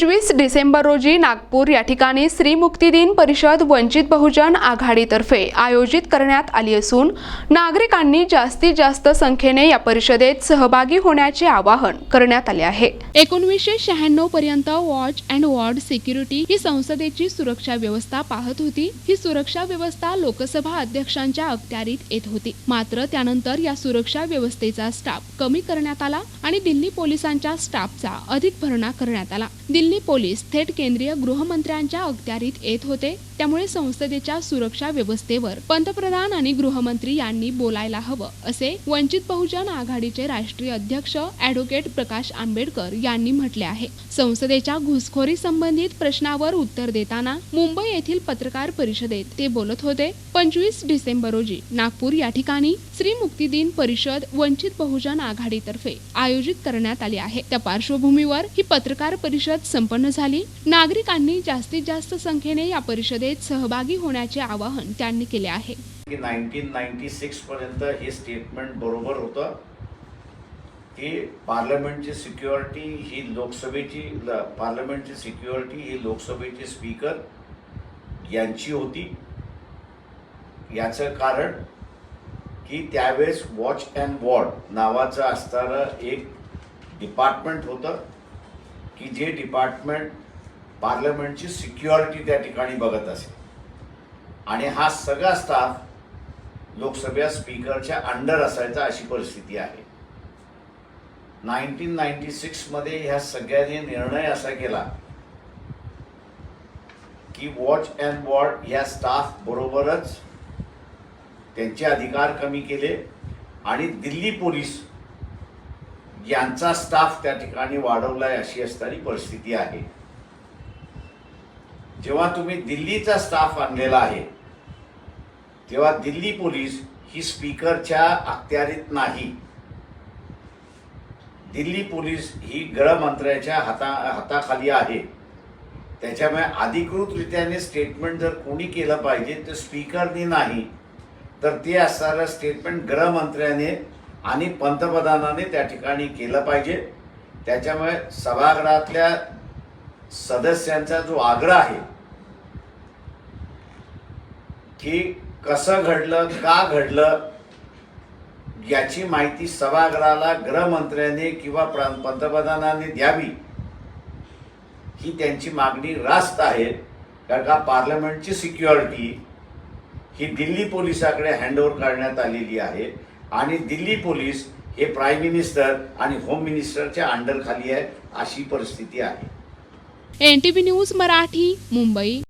पंचवीस डिसेंबर रोजी नागपूर या ठिकाणी श्री मुक्तिदिन परिषद वंचित बहुजन आघाडीतर्फे आयोजित करण्यात आली असून नागरिकांनी जास्तीत जास्त संख्येने या परिषदेत सहभागी होण्याचे आवाहन करण्यात आले आहे. एकोणवीसशे शहाण्णव पर्यंत वॉच अँड वॉर्ड सिक्युरिटी ही संसदेची सुरक्षा व्यवस्था पाहत होती. ही सुरक्षा व्यवस्था लोकसभा अध्यक्षांच्या अखत्यारीत येत होती. मात्र त्यानंतर या सुरक्षा व्यवस्थेचा स्टाफ कमी करण्यात आला आणि दिल्ली पोलिसांच्या स्टाफचा अधिक भरणा करण्यात आला. दिल्ली दिल्ली पोलीस थेट केंद्रीय गृहमंत्र्यांच्या अखत्यारीत येत होते. त्यामुळे संसदेच्या सुरक्षा व्यवस्थेवर पंतप्रधान आणि गृहमंत्री यांनी बोलायला हवं असे वंचित बहुजन आघाडीचे राष्ट्रीय अध्यक्ष अॅडव्होकेट प्रकाश आंबेडकर यांनी म्हटले आहे. संसदेच्या घुसखोरी संबंधित प्रश्नावर उत्तर देताना मुंबई येथील पत्रकार परिषदेत ते बोलत होते. पंचवीस डिसेंबर रोजी नागपूर या ठिकाणी श्री मुक्तिदिन परिषद वंचित बहुजन आघाडीतर्फे आयोजित करण्यात आली आहे. त्या पार्श्वभूमीवर ही पत्रकार परिषद संपन्न झाली. नागरिकांनी जास्तीत जास्त संख्येने या परिषदेत सहभागी होण्याचे आवाहन त्यांनी केले आहे. की नाईन्टीन नाईन्टी सिक्स पर्यंत हे स्टेटमेंट बरोबर होतं की पार्लमेंटची सिक्युरिटी ही लोकसभेची ल- पार्लमेंटची सिक्युरिटी ही लोकसभेचे स्पीकर यांची होती. याचं कारण की त्यावेळेस वॉच अँड वॉर्ड नावाचं असणारं एक डिपार्टमेंट होतं. की जे डिपार्टमेंट पार्लमेंटची सिक्युरिटी त्या ठिकाणी बघत असे आणि हा सगळा स्टाफ लोकसभा स्पीकरच्या अंडर असायचा अशी परिस्थिती आहे. नाईन्टीन नाईन्टी सिक्समध्ये ह्या सगळ्यांनी निर्णय असा केला की वॉच अँड वॉर्ड या स्टाफ बरोबरच त्यांचे अधिकार कमी केले आणि दिल्ली पोलीस यांचा स्टाफ त्या ठिकाणी वाढवलाय अशी असणारी परिस्थिती आहे. जेव्हा तुम्ही दिल्लीचा स्टाफ आणलेला आहे तेव्हा दिल्ली पोलीस ही स्पीकरच्या अखत्यारीत नाही. दिल्ली पोलीस ही गृहमंत्र्याच्या हाता हाताखाली आहे. त्याच्यामुळे अधिकृतरित्याने स्टेटमेंट जर कोणी केलं पाहिजे तर स्पीकरनी नाही. तर ते असणारं स्टेटमेंट गृहमंत्र्याने आणि पंतप्रधानाने त्या ठिकाणी केलं पाहिजे. त्याच्यामुळे सभागृहातल्या सदस्यांचा जो आग्रह आहे की कसं घडलं का घडलं याची माहिती सभागृहाला गृहमंत्र्याने किंवा प्र- पंतप्रधानाने द्यावी. ही त्यांची मागणी रास्त आहे कारण का पार्लमेंटची सिक्युरिटी ही दिल्ली पोलिसाकडे हँडओव्हर करण्यात आलेली आहे. आणि दिल्ली पोलीस हे प्राईम मिनिस्टर आणि होम मिनिस्टरच्या अंडरखाली आहे अशी परिस्थिती आहे. N T V news Marathi Mumbai.